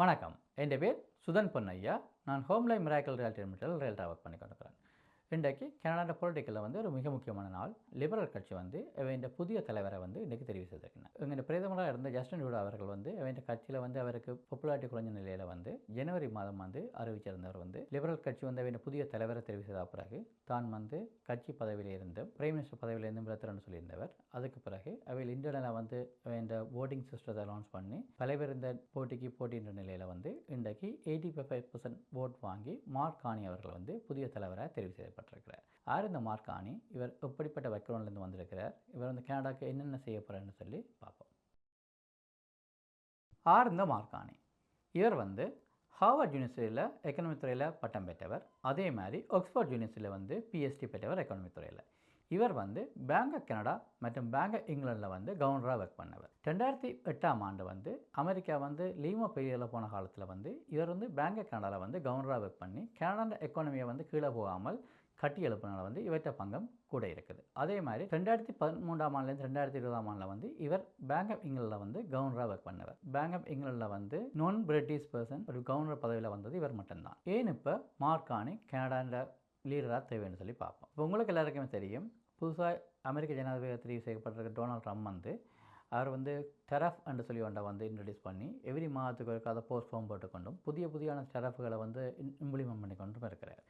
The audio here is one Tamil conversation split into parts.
வணக்கம். என் பேர் சுதன் பொன்னையா. நான் ஹோம்லை மிராக்கல் ரியாலிட்டி லிமிட்டல் ரியல்டாக ஒர்க் பண்ணி கொண்டிருக்கிறேன் இன்றைக்கு கனடா பொலிட்டிக்கலில் வந்து ஒரு மிக முக்கியமான நாள். லிபரல் கட்சி வந்து இந்த புதிய தலைவரை வந்து இன்றைக்கு தெரிவு செய்திருக்கிறார் எங்கள் பிரதமராக இருந்த ஜஸ்டின் ரூடா அவர்கள் வந்து இந்த கட்சியில் வந்து அவருக்கு பாப்புலாரிட்டி குறைஞ்ச நிலையில் வந்து ஜனவரி மாதம் வந்து அறிவிச்சிருந்தவர் வந்து லிபரல் கட்சி வந்து அவன் புதிய தலைவரை தெரிவு செய்த பிறகு தான் வந்து கட்சி பதவியில் இருந்து பிரைம் மினிஸ்டர் பதவியில் இருந்து விளத்துறன்னு சொல்லியிருந்தவர். அதுக்கு பிறகு அவையில் இன்டர்னலாக வந்து இந்த ஓட்டிங் சிஸ்டத்தை லான்ச் பண்ணி தலைவர் இந்த போட்டிக்கு போட்டின்ற நிலையில் வந்து இன்றைக்கு எயிட்டி ஃபைவ் பர்சன்ட் ஓட் வாங்கி மார்க் காணி அவர்கள் வந்து புதிய தலைவராக தெரிவு செய்யப்பட்டிருக்கிறார் ஆர் இந்த மார்க்கானி இவர் எப்படிப்பட்ட பேக்ரவுண்ட்லேருந்து வந்திருக்கிறார்? இவர் வந்து கனடாக்கு என்னென்ன செய்ய போகிறாருன்னு சொல்லி பார்ப்போம். ஆர் இந்த மார்க்கானி இவர் வந்து ஹார்வர்ட் யூனிவர்சிட்டியில் எக்கனமி துறையில் பட்டம் பெற்றவர். அதே மாதிரி ஆக்ஸ்ஃபோர்ட் யூனிவர்சிட்டியில் வந்து பிஎஸ்டி பெற்றவர் எக்கனாமி துறையில். இவர் வந்து பேங்க் ஆஃப் கனடா மற்றும் பேங்க் ஆஃப் இங்கிலாண்டில் வந்து கவர்னராக ஒர்க் பண்ணவர். ரெண்டாயிரத்தி எட்டாம் ஆண்டு வந்து அமெரிக்கா வந்து லீமோ பெரியரில் போன காலத்தில் வந்து இவர் வந்து பேங்க் ஆஃப் கனடாவில் வந்து கவர்னராக ஒர்க் பண்ணி கனடா எக்கானமியை வந்து கீழே போகாமல் கட்டி எழுப்பினால வந்து இவற்ற பங்கம் கூட இருக்குது. அதே மாதிரி ரெண்டாயிரத்தி பதிமூன்றாம் ஆண்டுலேருந்து ரெண்டாயிரத்தி இருபதாம் ஆண்டில் வந்து இவர் பேங்க் ஆஃப் இங்கிலாண்டில் வந்து கவர்னராக ஒர்க் பண்ணவர் பேங்க் ஆஃப் இங்கிலாண்டில் வந்து நான் பிரிட்டிஷ் பர்சன் ஒரு கவர்னர் பதவியில் வந்தது இவர் மட்டும்தான். ஏன் இப்போ மார்க்கானி கனடாண்ட லீடராக தேவைன்னு சொல்லி பார்ப்போம். இப்போ உங்களுக்கு எல்லாருக்குமே தெரியும் புதுசாக அமெரிக்க ஜனாதிபதி தெரிவு செய்யப்பட்டிருக்க டொனால்ட் ட்ரம்ப் வந்து அவர் வந்து டெரஃப் என்று சொல்லி ஒன்றை வந்து இன்ட்ரடியூஸ் பண்ணி எவ்ரி மாதத்துக்கு ஒரு கதை போஸ்ட் ஃபார்ம் போட்டுக்கொண்டும் புதிய புதியான டெரஃப்களை வந்து இம்ப்ளிமெண்ட் பண்ணி கொண்டும் இருக்கிறார்.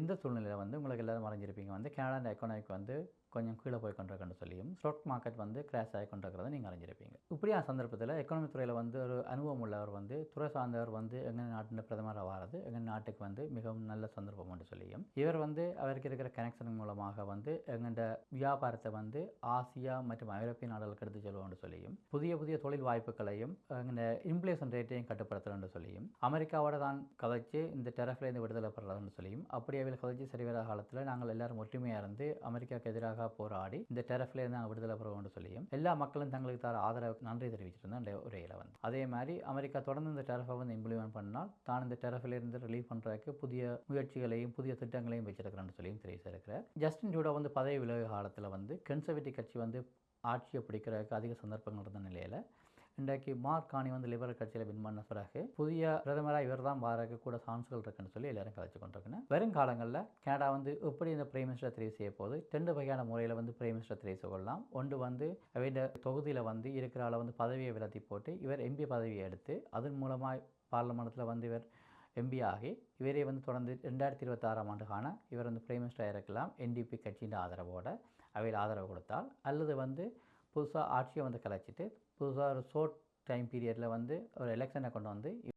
இந்த சூழ்நிலையில் வந்து உங்களுக்கு எல்லோரும் மறைஞ்சிருப்பீங்க. வந்து கனடா எக்கனாமிக் வந்து கொஞ்சம் கீழே போய் கொண்டிருக்குன்னு சொல்லியும் ஸ்டாக் மார்க்கெட் வந்து கிராஷ் ஆகி கொண்டிருக்கிறத நீங்கள் அறிஞ்சிருப்பீங்க. இப்படியான சந்தர்ப்பத்தில் எக்கனாமி துறையில் வந்து ஒரு அனுபவம் உள்ளவர் வந்து துறை சார்ந்தவர் வந்து எங்கள் நாட்டில் பிரதமராக வாரது எங்கள் நாட்டுக்கு வந்து மிகவும் நல்ல சந்தர்ப்பம் என்று சொல்லியும் இவர் வந்து அவருக்கு இருக்கிற கனெக்ஷன் மூலமாக வந்து எங்கள்ட வியாபாரத்தை வந்து ஆசியா மற்றும் ஐரோப்பிய நாடுகளுக்கு எடுத்து செல்வோம்னு சொல்லியும் புதிய புதிய தொழில் வாய்ப்புகளையும் எங்கள் இன்ஃப்ளேஷன் ரேட்டையும் கட்டுப்படுத்துறோம்னு சொல்லியும் அமெரிக்காவோட தான் கதைச்சு இந்த டெரஃப்லேருந்து விடுதலை பெறலாம்னு சொல்லியும் அப்படி அவர்கள் கதைச்சு சரிவர காலத்தில் நாங்கள் எல்லாரும் ஒற்றுமையாக இருந்து அமெரிக்காவுக்கு எதிராக போராடி இந்த டெரஃப்லேருந்து நாங்கள் விடுதலை பெறுவோம்னு சொல்லியும் எல்லா மக்களும் தங்களுக்கு தர ஆதரவு நன்றி தெரிவிச்சிருந்தோம் அந்த உரையில் வந்து. அதே மாதிரி அமெரிக்கா தொடர்ந்து இந்த டெரஃபை வந்து இம்ப்ளிமெண்ட் பண்ணால் தான் இந்த டெரஃபிலிருந்து ரிலீவ் பண்ணுறதுக்கு புதிய முயற்சிகளையும் புதிய திட்டங்களையும் வச்சிருக்கிறேன்னு சொல்லியும் தெரிவிச்சிருக்கிறார். ஜஸ்டின் ஜூடோ வந்து பதவி விலகு காலத்தில் வந்து கன்சர்வேட்டிவ் கட்சி வந்து ஆட்சியை பிடிக்கிறதுக்கு அதிக சந்தர்ப்பங்கள் இருந்த நிலையில் இன்றைக்கு மார்க் காணி வந்து லிபரல் கட்சியில் வின் பண்ண பிறகு புதிய பிரதமராக இவர் தான் பாரக்கு கூட சான்ஸ்கள் இருக்குன்னு சொல்லி எல்லாரும் கதைச்சு கொண்டிருக்கணும் வருங்காலங்களில் கனடா வந்து எப்படி இந்த பிரைம் மினிஸ்டர் தெரிவு செய்ய போது ரெண்டு வகையான முறையில் வந்து பிரைம் மினிஸ்டர் தெரிவு செய்யலாம் ஒன்று வந்து இந்த தொகுதியில் வந்து இருக்கிற ஆளை வந்து பதவியை விலத்தி போட்டு இவர் எம்பி பதவியை எடுத்து அதன் மூலமாக பார்லமெண்ட்டில் வந்து இவர் எம்பி ஆகி இவரே வந்து தொடர்ந்து ரெண்டாயிரத்தி இருபத்தாறாம் ஆண்டுக்கான இவர் வந்து பிரைம் மினிஸ்டராக இருக்கலாம் என்டிபி கட்சியின் ஆதரவோடு அவையில் ஆதரவு கொடுத்தால் அல்லது வந்து புதுசாக ஆட்சியை வந்து கலைச்சிட்டு புதுசாக ஒரு ஷோர்ட் டைம் பீரியடில் வந்து ஒரு எலெக்ஷனை கொண்டு வந்து